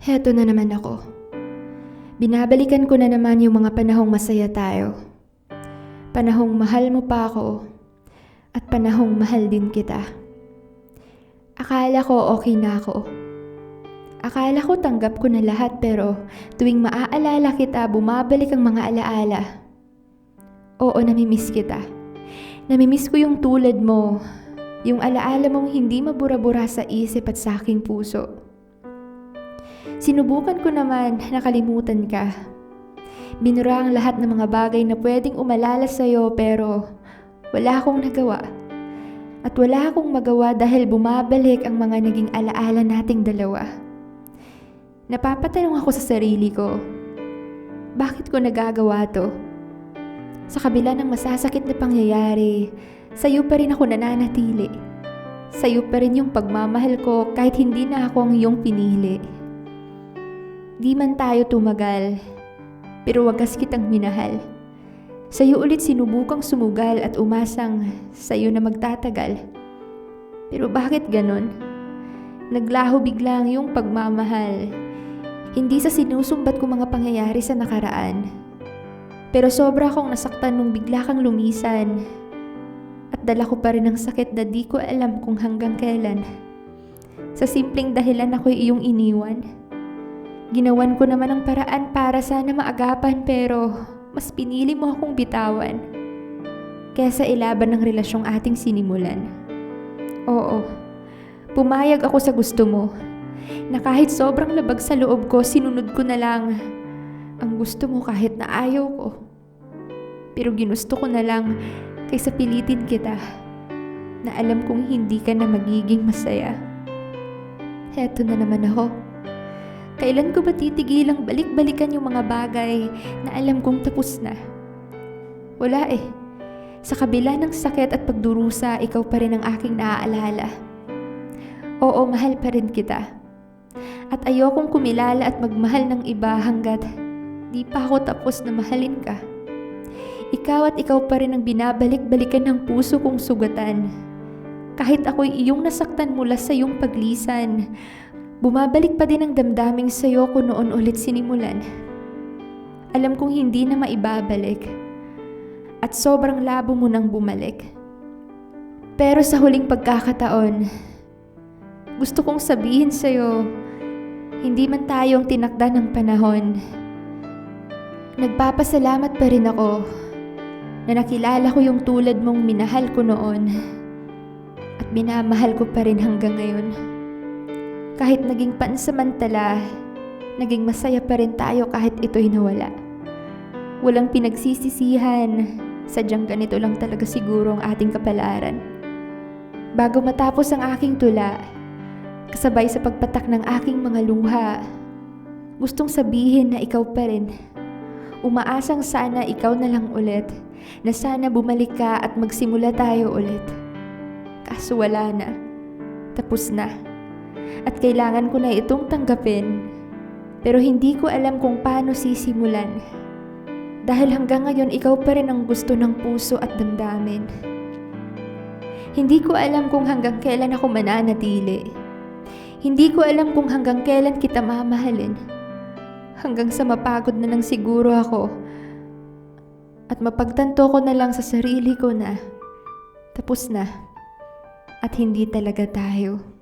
Heto na naman ako. Binabalikan ko na naman yung mga panahong masaya tayo. Panahong mahal mo pa ako at panahong mahal din kita. Akala ko okay na ako. Akala ko tanggap ko na lahat pero tuwing maaalala kita, bumabalik ang mga alaala. Oo, namimiss kita. Namimiss ko yung tulad mo, yung alaala mong hindi mabura-bura sa isip at sa aking puso. Sinubukan ko naman nakalimutan ka. Binura ang lahat ng mga bagay na pwedeng umalala sa'yo pero wala akong nagawa. At wala akong magawa dahil bumabalik ang mga naging alaala nating dalawa. Napapatanong ako sa sarili ko, bakit ko nagagawa to? Sa kabila ng masasakit na pangyayari, sa'yo pa rin ako nananatili. Sa'yo pa rin yung pagmamahal ko kahit hindi na ako ang iyong pinili. Di man tayo tumagal, pero wagas kitang minahal. Sa'yo ulit sinubukang sumugal at umasang sa'yo na magtatagal. Pero bakit ganon? Naglaho biglang yung pagmamahal. Hindi sa sinusumbat ko mga pangyayari sa nakaraan. Pero sobra akong nasaktan nung bigla kang lumisan. At dala ko pa rin ang sakit na di ko alam kung hanggang kailan. Sa simpleng dahilan ako'y iyong iniwan. Ginawan ko naman ang paraan para sana maagapan pero mas pinili mo akong bitawan. Kesa ilaban ng relasyong ating sinimulan. Oo, pumayag ako sa gusto mo. Na kahit sobrang labag sa loob ko, sinunod ko na lang ang gusto mo kahit na ayaw ko. Pero ginusto ko na lang kaysa pilitin kita na alam kong hindi ka na magiging masaya. Heto na naman ako. Kailan ko ba titigilang balik-balikan yung mga bagay na alam kong tapos na? Wala eh. Sa kabila ng sakit at pagdurusa, ikaw pa rin ang aking naaalala. Oo, mahal pa rin kita. At ayokong kumilala at magmahal ng iba hanggat di pa ako tapos na mahalin ka. Ikaw at ikaw pa rin ang binabalik-balikan ng puso kong sugatan. Kahit ako'y iyong nasaktan mula sa iyong paglisan, bumabalik pa din ang damdaming sa'yo ko noon ulit sinimulan. Alam kong hindi na maibabalik at sobrang labo mo nang bumalik. Pero sa huling pagkakataon, gusto kong sabihin sa'yo, hindi man tayong tinakda ng panahon. Nagpapasalamat pa rin ako na nakilala ko yung tulad mong minahal ko noon at minamahal ko pa rin hanggang ngayon. Kahit naging pansamantala, naging masaya pa rin tayo kahit ito'y nawala. Walang pinagsisisihan, sadyang ganito lang talaga siguro ang ating kapalaran. Bago matapos ang aking tula, kasabay sa pagpatak ng aking mga luha, gustong sabihin na ikaw pa rin. Umaasang sana ikaw na lang ulit, na sana bumalik ka at magsimula tayo ulit. Kaso wala na. Tapos na. At kailangan ko na itong tanggapin. Pero hindi ko alam kung paano sisimulan. Dahil hanggang ngayon ikaw pa rin ang gusto ng puso at damdamin. Hindi ko alam kung hanggang kailan ako mananatili. Hindi ko alam kung hanggang kailan kita mamahalin. Hanggang sa mapagod na lang siguro ako. At mapagtanto ko na lang sa sarili ko na tapos na. At hindi talaga tayo.